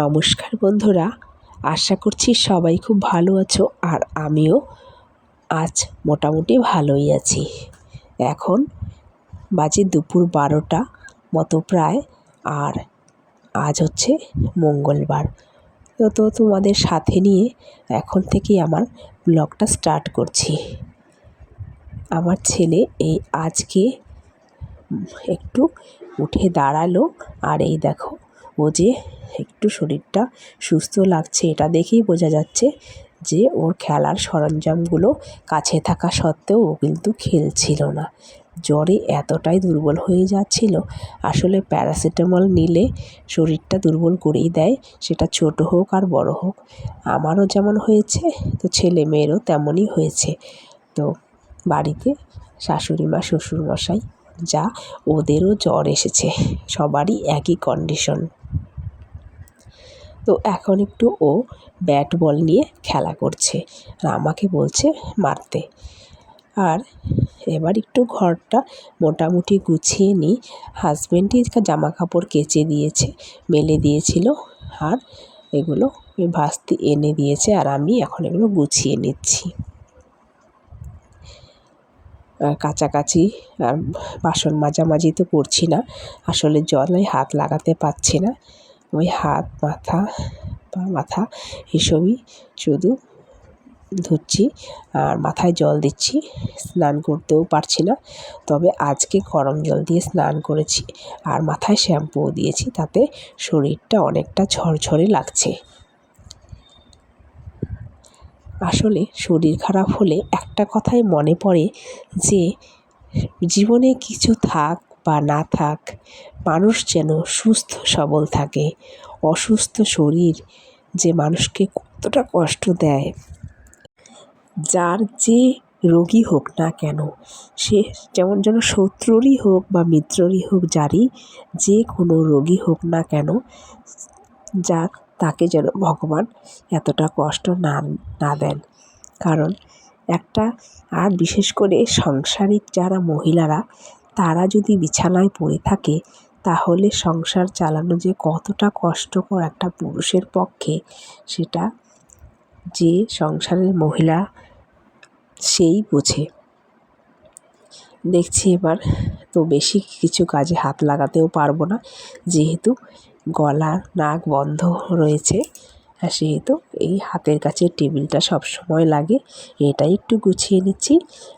নমস্কার বন্ধুরা, আশা করছি সবাই খুব ভালো আছো আর আমিও আজ মোটামুটি ভালোই আছি। এখন বাজে দুপুর বারোটা মতো প্রায় আর আজ হচ্ছে মঙ্গলবার। তো তো তোমাদের সাথে নিয়ে এখন থেকেই আমার ব্লগটা স্টার্ট করছি। আমার ছেলে এই আজকে একটু উঠে দাঁড়াল আর এই দেখো ও যে একটু শরীরটা সুস্থ লাগছে, এটা দেখেই বোঝা যাচ্ছে যে ওর খেলার সরঞ্জামগুলো কাছে থাকা সত্ত্বেও ও কিন্তু খেলছিল না। জ্বরে এতটাই দুর্বল হয়ে যাচ্ছিল, আসলে প্যারাসিটামল নিলে শরীরটা দুর্বল করেই দেয়, সেটা ছোট হোক আর বড় হোক। আমারও যেমন হয়েছে, তো ছেলে মেয়েরও তেমনই হয়েছে। তো বাড়িতে শাশুড়ি মা শ্বশুরমশাই যা ওদেরও জ্বর এসেছে। সবারই একই কন্ডিশন তো এখন একটু ও ব্যাট বল নিয়ে খেলা করছে। আর আমাকে বলছে মারতে। আর এবার একটু ঘরটা মোটামুটি গুছিয়ে নিই। হাজব্যান্ডই জামা কাপড় কেচে দিয়েছে, মেলে দিয়েছিল আর এগুলো ভাস্তি এনে দিয়েছে আর আমি এখন এগুলো গুছিয়ে নিচ্ছি। কাছাকাছি, আর বাসন মাজামাজি তো করছি না। আসলে জলে হাত লাগাতে পারছি না। ওই হাত, মাথা বা মাথা এসবই শুধু ধুচ্ছি আর মাথায় জল দিচ্ছি, স্নান করতেও পারছি না। তবে আজকে গরম জল দিয়ে স্নান করেছি আর মাথায় শ্যাম্পুও দিয়েছি, তাতে শরীরটা অনেকটা ঝরঝরে লাগছে। আসলে শরীর খারাপ হলে একটা কথাই মনে পড়ে যে, জীবনে কিছু থাক বা না থাক, মানুষ যেন সুস্থ সবল থাকে। অসুস্থ শরীর যে মানুষকে কতটা কষ্ট দেয়। যার যে রোগী হোক না কেন, সে যেমন যেন শত্রুরই হোক বা মিত্ররই হোক, যারই যে কোনো রোগী হোক না কেন, যার তাকে যেন ভগবান এতটা কষ্ট না না দেন। কারণ একটা আর বিশেষ করে সাংসারিক যারা মহিলারা, তারা যদি বিছানায় পড়ে থাকে, তাহলে সংসার চালানো যে কতটা কষ্টকর একটা পুরুষের পক্ষে, সেটা যে সংসারের মহিলা, সেই বোঝে। দেখছি এবার তো বেশি কিছু কাজে হাত লাগাতেও পারব না, যেহেতু গলা, নাক বন্ধ রয়েছে। সেহেতু এই হাতের কাছে টেবিলটা সব সময় লাগে। এটাই একটু গুছিয়ে নিচ্ছি।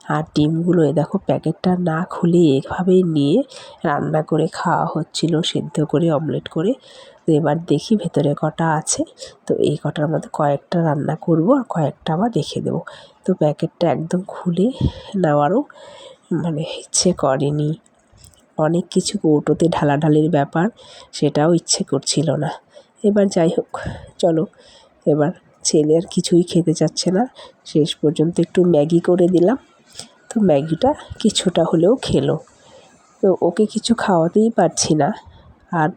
আর ডিমগুলো এ দেখো প্যাকেটটা না খুলে এভাবেই নিয়ে রান্না করে খাওয়া হচ্ছিল, সেদ্ধ করে, অমলেট করে। তো এবার দেখি ভেতরে কটা আছে। তো এই কটার মধ্যে কয়েকটা রান্না করব আর কয়েকটা আবার রেখে দেবো। তো প্যাকেটটা একদম খুলে নেওয়ারও মানে ইচ্ছে করেনি। অনেক কিছু কৌটোতে ঢালাঢালির ব্যাপার, সেটাও ইচ্ছে করছিল না। এবার যাই হোক, চলো। এবার ছেলে আর কিছুই খেতে চাচ্ছে না। শেষ পর্যন্ত একটু ম্যাগি করে দিলাম। তো ম্যাগিটা কিছুটা হলেও খেলো। তো ওকে কিছু খাওয়াতেই পারছি না। আর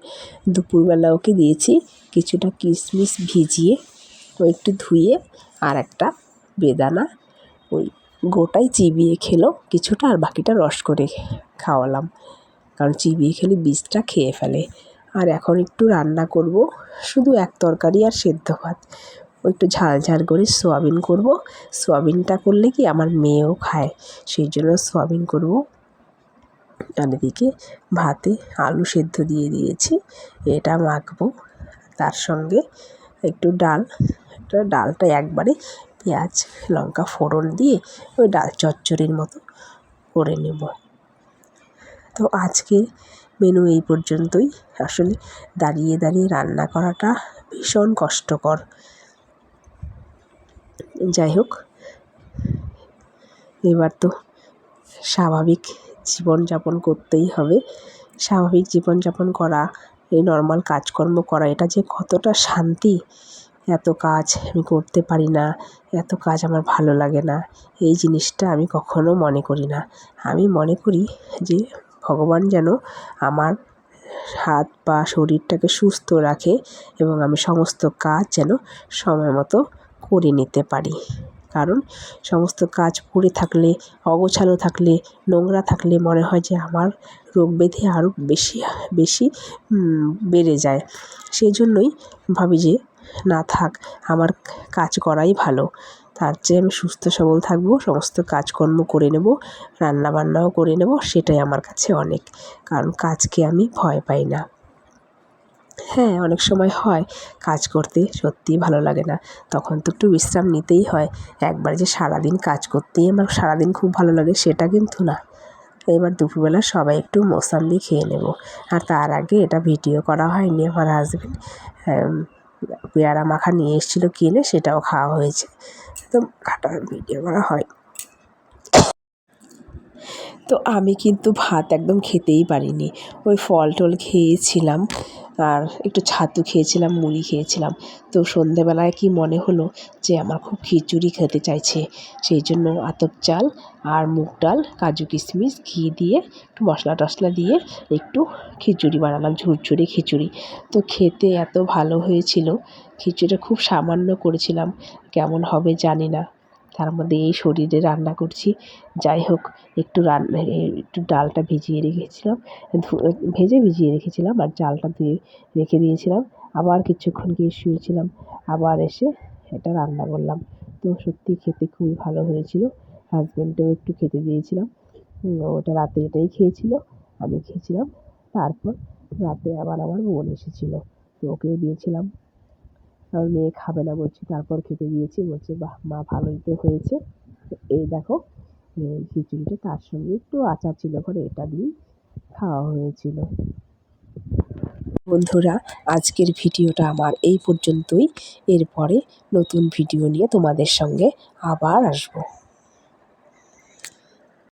দুপুরবেলা ওকে দিয়েছি কিছুটা কিশমিশ ভিজিয়ে, ও একটু ধুয়ে আর একটা বেদানা। ওই গোটাই চিবিয়ে খেলো, কিছুটা আর বাকিটা রস করে খাওয়ালাম। কারণ চিবিয়ে খেলে বীজটা খেয়ে ফেলে। আর এখন একটু রান্না করব। শুধু এক তরকারি আর সেদ্ধ ভাত। একটু ঝাল ঝাল করে সোয়াবিন করব। সোয়াবিনটা করলে কি আমার মেয়েও খায়। সেই জন্য সোয়াবিন করব। আর এদিকে ভাতে আলু সেদ্ধ দিয়ে দিয়েছি। এটা মাখবো। তার সঙ্গে একটু ডাল। একটা ডালটা একবারে পেঁয়াজ, লঙ্কা ফোড়ন দিয়ে ওই ডাল চচ্চড়ির মতো করে নেব। তো আজকে মেনু এই পর্যন্তই। আসলে দাঁড়িয়ে দাঁড়িয়ে রান্না করাটা ভীষণ কষ্টকর। যাই হোক, এবার তো স্বাভাবিক জীবনযাপন করতেই হবে। স্বাভাবিক জীবনযাপন করা, এই নর্মাল কাজকর্ম করা, এটা যে কতটা শান্তি, এত কাজ আমি করতে পারি না, এত কাজ আমার ভালো লাগে না, এই জিনিসটা আমি কখনো মনে করি না। আমি মনে করি যে ভগবান যেন আমার হাত পা শরীরটাকে সুস্থ রাখে এবং আমি সমস্ত কাজ যেন সময় মতো করে নিতে পারি। কারণ সমস্ত কাজ পড়ে থাকলে, অগোছালো থাকলে, নোংরা থাকলে মনে হয় যে আমার রোগ ব্যাধি আরও বেশি বেশি বেড়ে যায়। সেই জন্যই ভাবি যে না থাক, আমার কাজ করাই ভালো। তার চেয়ে আমি সুস্থ সবল থাকব, সমস্ত কাজকর্ম করে নেব রান্না বান্নাও করে নেব, সেটাই আমার কাছে অনেক। কারণ কাজকে আমি ভয় পাই না। হ্যাঁ অনেক সময় হয় কাজ করতে, সত্যিই ভালো লাগে না। তখন তো একটু বিশ্রাম নিতেই হয়। একবার যে সারাদিন কাজ করতেই আমার সারাদিন খুব ভালো লাগে, সেটা কিন্তু না। এবার দুপুরবেলা সবাই একটু মোসাম্বি খেয়ে নেব। আর তার আগে এটা ভিডিও করা হয়নি আমার হাজব্যান্ড পেয়ারা মাখা নিয়ে এসেছিল কিনে, সেটাও খাওয়া হয়েছে। তো খাটা ভিডিও করা হয়। তো আমি কিন্তু ভাত একদম খেতেই পারিনি। ওই ফল টল খেয়েছিলাম। আর একটু ছাতু খেয়েছিলাম, মুড়ি খেয়েছিলাম। তো সন্ধেবেলায় কি মনে হলো যে আমার খুব খিচুড়ি খেতে চাইছে? সেই জন্য আতপ চাল আর মুগ ডাল, কাজু কিশমিশ, ঘি দিয়ে একটু মশলা টশলা দিয়ে একটু খিচুড়ি বানালাম, ঝুরঝুরে খিচুড়ি। তো খেতে এত ভালো হয়েছিল, খিচুড়িটা খুব সামান্য করেছিলাম, কেমন হবে জানি না। তার মধ্যে এই শরীরে রান্না করছি। যাই হোক, একটু রান্না একটু ডালটা ভিজিয়ে রেখেছিলাম ভেজে ভিজিয়ে রেখেছিলাম আর চালটা ধুয়ে রেখে দিয়েছিলাম। আবার কিছুক্ষণ গিয়ে শুয়েছিলাম, আবার এসে এটা রান্না করলাম। তো সত্যি খেতে খুবই ভালো হয়েছিল হাজব্যান্ডকেও একটু খেতে দিয়েছিলাম। ওটা রাতে এটাই খেয়েছিল, আমি খেয়েছিলাম। তারপর রাতে আবার আমার বোন এসেছিল, তো ওকেও দিয়েছিলাম। আমার মেয়ে খাবে না বলছে, তারপর খেতে দিয়েছি, বলছে, বাহ, মা ভালোই তো হয়েছে। এই দেখো খিচুড়িটা তার সঙ্গে একটু আচার ছিল করে এটা দিয়ে খাওয়া হয়েছিল। বন্ধুরা, আজকের ভিডিওটা আমার এই পর্যন্তই। এরপরে নতুন ভিডিও নিয়ে তোমাদের সঙ্গে আবার আসব।